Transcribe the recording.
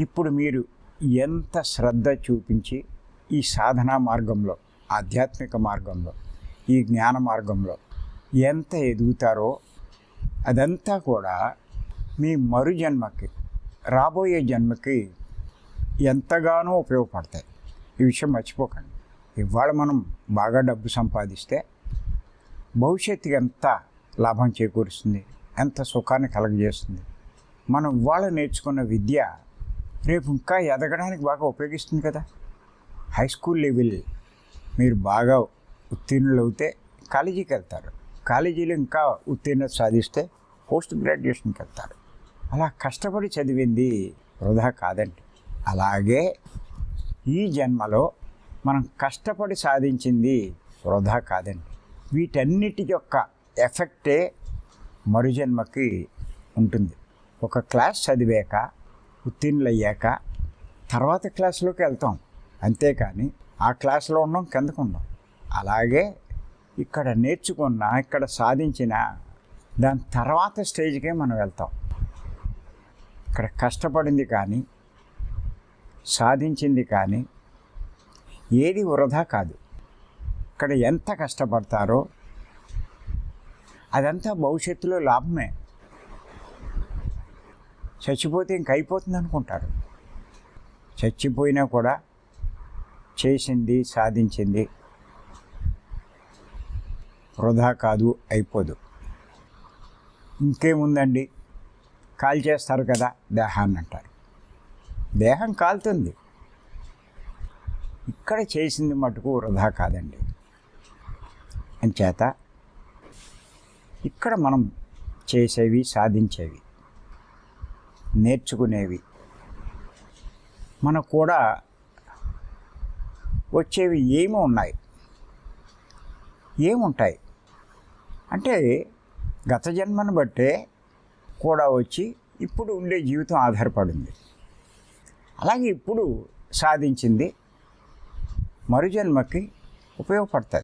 ఇప్పుడు మీరు ఎంత శ్రద్ధ చూపించి ఈ సాధనా మార్గంలో ఆధ్యాత్మిక మార్గంలో ఈ జ్ఞాన మార్గంలో ఎంత ఎదుగుతారో అదంతా కూడా మీ మరు జన్మకి రాబోయే జన్మకి ఎంతగానో ఉపయోగపడతాయి. ఈ విషయం మర్చిపోకండి. ఇవాళ మనం బాగా డబ్బు సంపాదిస్తే భవిష్యత్తుకి ఎంత లాభం చేకూరుస్తుంది ఎంత సుఖాన్ని కలగజేస్తుంది. మనం ఇవాళ నేర్చుకున్న విద్య రేపు ఇంకా ఎదగడానికి బాగా ఉపయోగిస్తుంది కదా. హై స్కూల్ లెవెల్ మీరు బాగా ఉత్తీర్ణులు అవుతే కాలేజీకి వెళ్తారు. కాలేజీలో ఇంకా ఉత్తీర్ణత సాధిస్తే పోస్ట్ గ్రాడ్యుయేషన్కి వెళ్తారు. అలా కష్టపడి చదివింది వృధా కాదండి. అలాగే ఈ జన్మలో మనం కష్టపడి సాధించింది వృధా కాదండి. వీటన్నిటి యొక్క ఎఫెక్టే మరుజన్మకి ఉంటుంది. ఒక క్లాస్ చదివాక ఉత్తీర్ణులయ్యాక తర్వాత క్లాసులోకి వెళ్తాం. అంతేకాని ఆ క్లాస్లో ఉన్నాం కిందకు ఉన్నాం. అలాగే ఇక్కడ నేర్చుకున్న ఇక్కడ సాధించిన దాని తర్వాత స్టేజ్కే మనం వెళ్తాం. ఇక్కడ కష్టపడింది కానీ సాధించింది కానీ ఏది వృధా కాదు. ఇక్కడ ఎంత కష్టపడతారో అదంతా భవిష్యత్తులో లాభమే. చచ్చిపోతే ఇంక అయిపోతుంది అనుకుంటారు. చచ్చిపోయినా కూడా చేసింది సాధించింది వృధా కాదు అయిపోదు. ఇంకేముందండి? కాల్ చేస్తారు కదా దేహాన్ని అంటారు దేహం కాలుతుంది. ఇక్కడ చేసింది మటుకు వృధా కాదండి. అంచేత ఇక్కడ మనం చేసేవి సాధించేవి. నేర్చుకునేవి. మనకు కూడా వచ్చేవి ఏమి ఉన్నాయి. ఏముంటాయి? అంటే గత జన్మను బట్టే కూడా వచ్చి ఇప్పుడు ఉండే జీవితం ఆధారపడింది. అలాగే ఇప్పుడు సాధించింది మరుజన్మకి ఉపయోగపడుతుంది